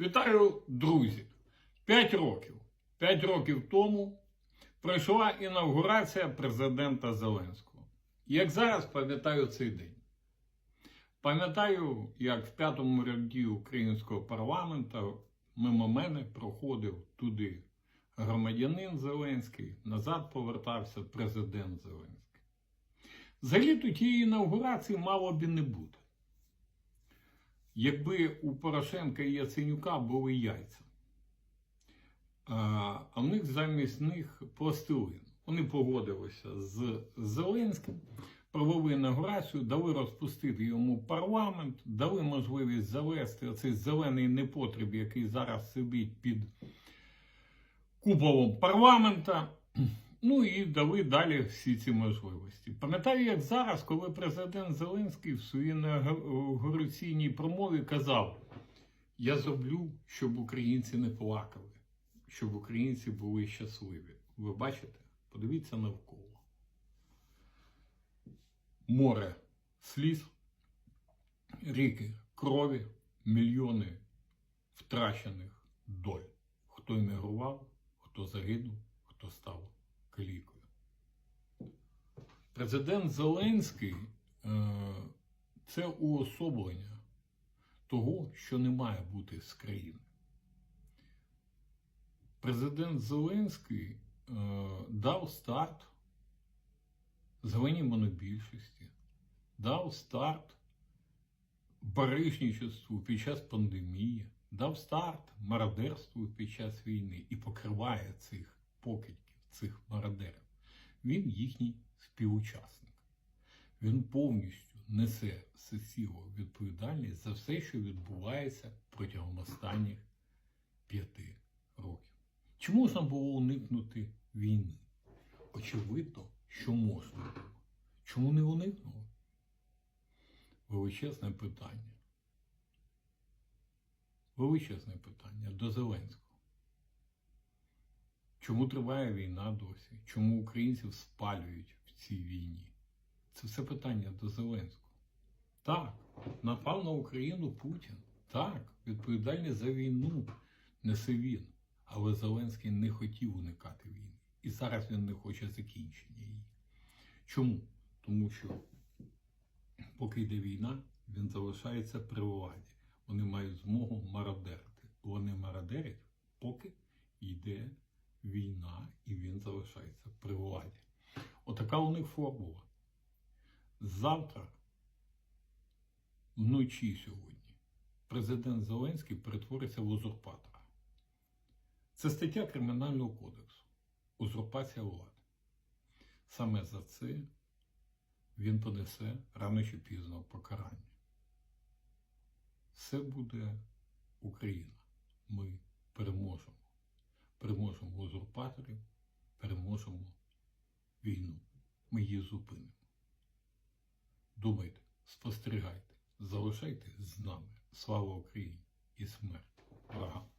Вітаю, друзі! П'ять років. П'ять років тому пройшла інавгурація президента Зеленського. Як зараз пам'ятаю цей день. Пам'ятаю, як в п'ятому ряді українського парламенту мимо мене проходив туди громадянин Зеленський, назад повертався президент Зеленський. Взагалі то тієї інаугурації мало б і не бути. Якби у Порошенка і Яценюка були яйця, а в них замість них пластилин. Вони погодилися з Зеленським, провели інаугурацію, дали розпустити йому парламент, дали можливість завести оцей зелений непотріб, який зараз сидить під куполом парламента. Ну і дали далі всі ці можливості. Пам'ятаю, як зараз, коли президент Зеленський в своїй інаугураційній промові казав: Я зроблю, щоб українці не плакали, щоб українці були щасливі. Ви бачите? Подивіться навколо. Море сліз, ріки крові, мільйони втрачених доль. Хто емігрував, хто загинув, хто став калікою. Президент Зеленський е, це уособлення того, що не має бути з країни. Президент Зеленський е, дав старт зеленій монобільшості, дав старт барижничеству під час пандемії, дав старт мародерству під час війни і покриває цих покидьків, цих мародерів. Він їхній співучасник. Він повністю несе всесілу відповідальність за все, що відбувається протягом останніх п'яти років. Чи можна було уникнути війни? Очевидно, що можна було. Чому не уникнули? Величезне питання. Величезне питання до Зеленського. Чому триває війна досі? Чому українців спалюють в цій війні? Це все питання до Зеленського. Так, напав на Україну Путін. Так, відповідальність за війну несе він. Але Зеленський не хотів уникати війни. І зараз він не хоче закінчення її. Чому? Тому що поки йде війна, він залишається при владі. Вони мають змогу мародерити. Вони мародерять, поки йде війна, і він залишається при владі. Отака у них формула. Завтра, вночі сьогодні, президент Зеленський перетвориться в узурпатора. Це стаття Кримінального кодексу. Узурпація влади. Саме за це він понесе рано чи пізно покарання. Все буде Україна. Ми переможемо. Переможемо узурпаторів, переможемо війну. Ми її зупинимо. Думайте, спостерігайте, залишайтесь з нами. Слава Україні і смерть ворогам!